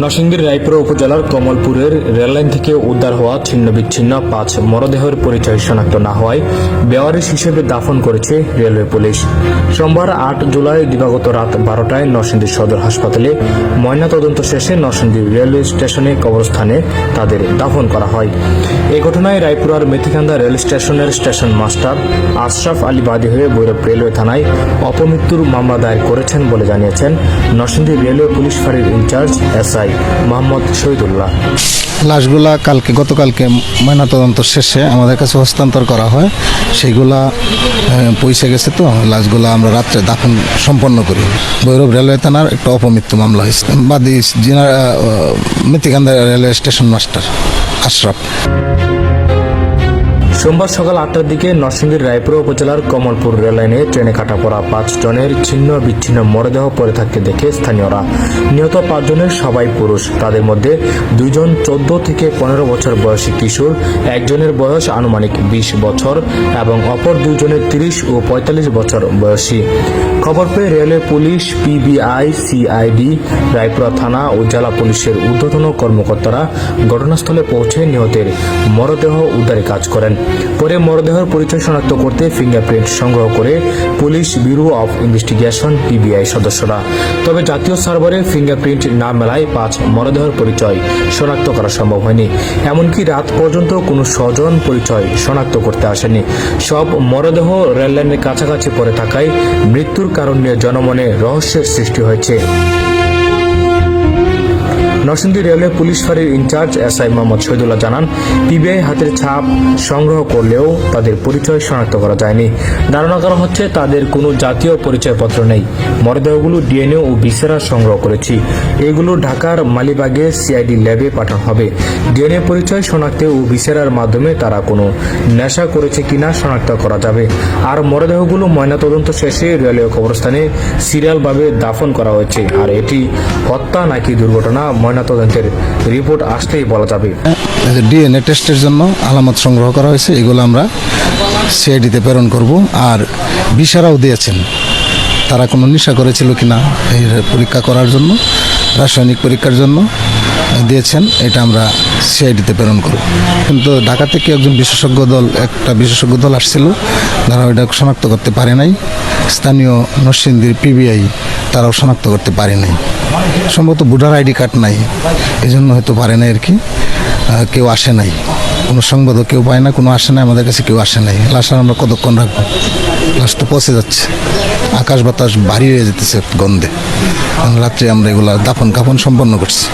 নরসিংদীর রায়পুরা উপজেলার কমলপুরের রেললাইন থেকে উদ্ধার হওয়া ছিন্ন বিচ্ছিন্ন পাঁচ মরদেহের পরিচয় শনাক্ত না হওয়ায় বেওয়ারিশ হিসেবে দাফন করেছে রেলওয়ে পুলিশ। সোমবার আট জুলাই দিবাগত রাত বারোটায় নরসিংদী সদর হাসপাতালে ময়নাতদন্ত শেষে নরসিংদী রেলওয়ে স্টেশনে কবরস্থানে তাদের দাফন করা হয়। এ ঘটনায় রায়পুরার মেথিকান্দা রেল স্টেশনের স্টেশন মাস্টার আশরাফ আলী বাদী হয়ে ভৈরব রেলওয়ে থানায় অপমৃত্যুর মামলা দায়ের করেছেন বলে জানিয়েছেন নরসিংদী রেলওয়ে পুলিশ ফাঁড়ির in charge SI Mohammad Shahidullah. লাশগুলা কালকে, গতকালকে ময়নাতদন্ত শেষে আমাদের কাছে হস্তান্তর করা হয়। সেইগুলা পয়সা গেছে তো, লাশগুলা আমরা রাত্রে দাফন সম্পন্ন করি। ভৈরব রেলওয়ে থানার একটা অপমৃত্যু মামলা হয়েছে। বাদী জিনা Mitikanda railway station master Ashraf. সোমবার সকাল আটটার দিকে নরসিংদীর রায়পুরা উপজেলার কমলপুর রেললাইনে ট্রেনে কাটা পড়া পাঁচ জনের ছিন্ন বিচ্ছিন্ন মরদেহ পড়ে থাকতে দেখে স্থানীয়রা। নিহত পাঁচজনের সবাই পুরুষ। তাদের মধ্যে দুইজন চোদ্দ থেকে পনেরো বছর বয়সী কিশোর, একজনের বয়স আনুমানিক বিশ বছর এবং অপর দুইজনের তিরিশ ও পঁয়তাল্লিশ বছর বয়সী। খবর পেয়ে railway police, PBI, CID, Raipura থানা ও জেলা পুলিশের ঊর্ধ্বতন কর্মকর্তারা ঘটনাস্থলে পৌঁছে নিহতের মরদেহ উদ্ধারে কাজ করেন। পরে মরদেহের পরিচয় শনাক্ত করতে ফিঙ্গারপ্রিন্ট সংগ্রহ করে police bureau of investigation PBI সদস্যরা। তবে জাতীয় সার্ভারে ফিঙ্গারপ্রিন্ট না মেলায় পাঁচ মরদেহের পরিচয় শনাক্ত করা সম্ভব হয়নি। এমনকি রাত পর্যন্ত কোনো স্বজন পরিচয় শনাক্ত করতে আসেনি সব মরদেহ রেললাইনের কাছাকাছি পড়ে থাকায় মৃত্যুর কারণ নিয়ে জনমনে রহস্যের সৃষ্টি হয়েছে। নরসিংদী রেলওয়ে পুলিশ ফাঁড়ির in charge SI Mohammad Shahidullah জানান, পিবিআই হাতের ছাপ সংগ্রহ করলেও তাদের পরিচয় শনাক্ত করা যায়নি। ধারণা করা হচ্ছে তাদের কোনো জাতীয় পরিচয়পত্র নেই। মরদেহগুলো ডিএনএ ও বিসেরা সংগ্রহ করেছি। এগুলো ঢাকার মালিবাগে সিআইডি ল্যাবে পাঠানো হবে। ডিএনএ পরিচয় শনাক্তে ও বিসেরার মাধ্যমে তারা কোনো নেশা করেছে কিনা শনাক্ত করা যাবে। আর মরদেহগুলো ময়নাতদন্ত শেষে রেলওয়ে কবরস্থানে সিরিয়ালভাবে দাফন করা হয়েছে। আর এটি হত্যা নাকি দুর্ঘটনা ময়নাতদন্তের রিপোর্ট আসলেই বলা যাবে। ডিএনএ টেস্টের জন্য আলামত সংগ্রহ করা হয়েছে, এগুলো আমরা সিআইডিতে প্রেরণ করব। আর বিশারাও দিয়েছেন, তারা কোনো নেশা করেছিল কি না এই পরীক্ষা করার জন্য, রাসায়নিক পরীক্ষার জন্য দিয়েছেন, এটা আমরা সিআইডিতে প্রেরণ করব। কিন্তু ঢাকা থেকে একজন বিশেষজ্ঞ দল, একটা বিশেষজ্ঞ দল আসছিল, তারা ওইটা শনাক্ত করতে পারে নাই। স্থানীয় নরসিংদীর পিবিআই তারাও শনাক্ত করতে পারে নাই। সম্ভবত ভোটার আইডি কার্ড নাই। এই জন্য হয়তো পারে নাই আর কি। কেউ আসে নাই। কোনো সংবাদও কেউ পায় না, কোনো আসে না আমাদের কাছে কেউ আসে নাই। লাশ আর আমরা কতক্ষণ রাখব? লাশ তো পচে যাচ্ছে। আকাশ বাতাস ভারী হয়ে যেতেছে গন্ধে। রাত্রে আমরা এগুলা দাফন কাফন সম্পন্ন করছি।